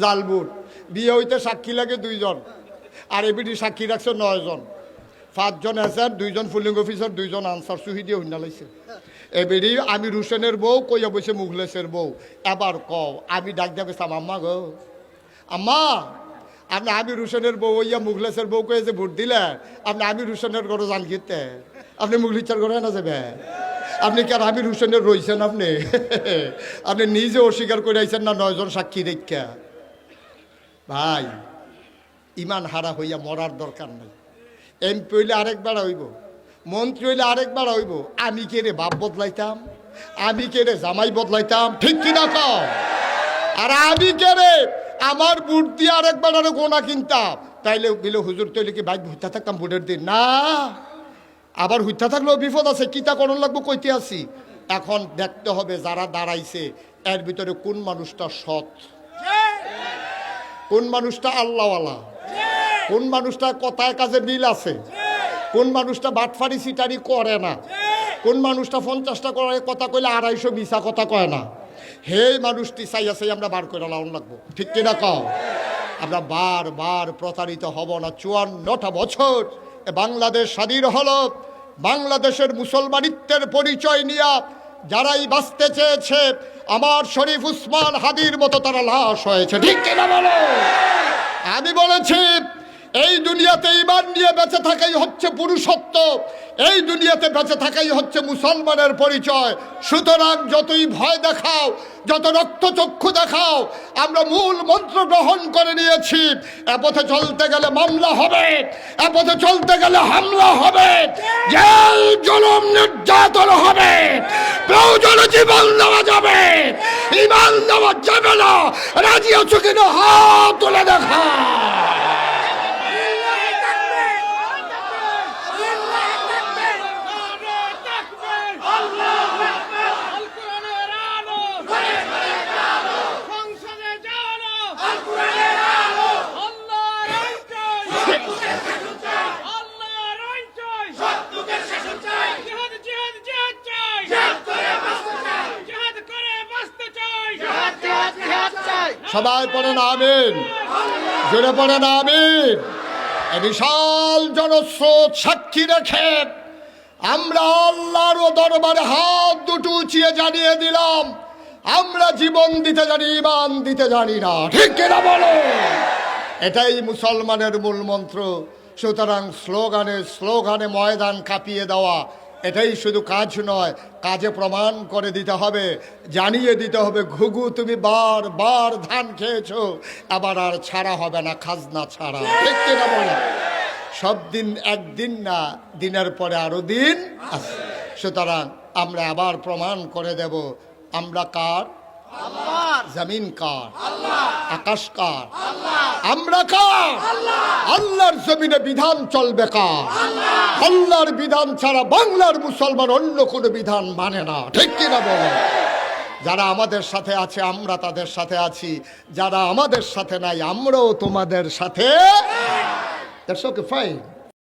জালবুট। বিয়ে হইতে সাক্ষী লাগে দুইজন। আর এবিডি সাক্ষী রাখছে নয়জন। পাঁচজন এসার দুইজন ফুলিং অফিসার, দুইজন আনসার সুহি দিয়ে হইনা লাইছে। এবেরি আমি রুশনের বউ, কইয়া বসে মুগলেশের বউ। এবার কও, আমি ডাক দিয়ে গেছিলাম আম্মা গো। আম্মা, আপনি, আমি রুশনের বউ ইয়া মুগলেশের বউ কয়ে যে ভোট দিলে, আপনি, আমি রুশনের ঘরে জান গিতে। আপনি মুগলিচার ঘরে না যাবে? আপনি কেন আমি রুশনের রইছেন আপনি? আপনি নিজে অস্বীকার করে আইছেন না, নয়জন সাক্ষী দেখা ভাই, ইমান হারা হইয়া মরার দরকার নাই। এমপি হইলে আরেকবার হইব, মন্ত্রী হইলে আরেকবার হইব, আমি কে রে বাপ বদলাইতাম? আমি কে রে জামাই বদলাইতাম? ঠিক কিনা কও? আর আমি কে রে আমার বুট দিয়ে আরেকবার আরও গোনা কিনতাম? তাইলে বিলে হুজুর তৈলে কি বাইক হুইতা থাকতাম বুটের দিন? না। আবার হুইতা থাকলেও বিপদ আছে কিতা করণ লাগবো কইতে আসি। এখন দেখতে হবে যারা দাঁড়াইছে, এর ভিতরে কোন মানুষটা সৎ? কোন মানুষটা আল্লাহওয়ালা? কোন মানুষটা কথায় কাজে মিল আছে? কোন মানুষটা বাটফারি সিটারি করে না? কোন মানুষটা পঞ্চাশটা করে কথা কইলে আড়াইশো মিশা কথা কয় না? হে মানুষটি চাই আমরা বার করে লাউন লাগবো। ঠিক কিনা কও? আমরা বার বার প্রতারিত হব না। চুয়ান্নটা বছর বাংলাদেশ স্বাধীন হলো। বাংলাদেশের মুসলমানিত্বের পরিচয় নিয়ে যারাই বাঁচতে চেয়েছে, আমার শরীফ উসমান হাদির মতো তারা লাশ হয়েছে। ঠিক কিনা বলো? আমি বলেছি, এই দুনিয়াতে ইমান নিয়ে বেঁচে থাকাই হচ্ছে পুরুষত্ব, এই দুনিয়াতে বেঁচে থাকাই হচ্ছে মুসলমানের পরিচয়। সুতরাং যতই ভয় দেখাও, যত রক্তচক্ষু দেখাও, আমরা মূল মন্ত্র গ্রহণ করে নিয়েছি, এ পথে চলতে গেলে মামলা হবে, এ পথে চলতে গেলে হামলা হবে, জেল জলম নির্যাতন হবে। প্রয়োজনে জীবন দেওয়া যাবে। ইমান দেওয়া যাবে না। রাজি আছো কিনা? হাত তুলে দেখা সবাই পড়েন, আমিন। জোরে পড়েন, আমিন। বিশাল জনস্রোত সাক্ষী রেখে আমরা আল্লাহর দরবারে হাত দুটো উঁচিয়ে জানিয়ে দিলাম, আমরা জীবন দিতে জানি, ইমান দিতে জানি না। ঠিক কিনা বলো? এটাই মুসলমানের মূল মন্ত্র। সুতরাং স্লোগানে স্লোগানে ময়দান কাঁপিয়ে দেওয়া এটাই শুধু কাজ নয় কাজে প্রমাণ করে দিতে হবে জানিয়ে দিতে হবে ঘুঘু তুমি বার বার ধান খেয়েছো আবার আর ছাড়া হবে না খাজনা ছাড়া। ঠিক কিনা বলো? সব দিন একদিন না দিনের পরে আরও দিন আছে। সুতরাং আমরা আবার প্রমাণ করে দেব আমরা কার? জমিন কার? আকাশ কার? আমরা কার? আল্লাহর জমিনে বিধান চলবে কার? আল্লাহর বিধান ছাড়া বাংলার মুসলমান অন্য কোনো বিধান মানে না। ঠিক কিনা বলে যারা আমাদের সাথে আছে, আমরা তাদের সাথে আছি। যারা আমাদের সাথে নাই, আমরাও তোমাদের সাথে। That's okay.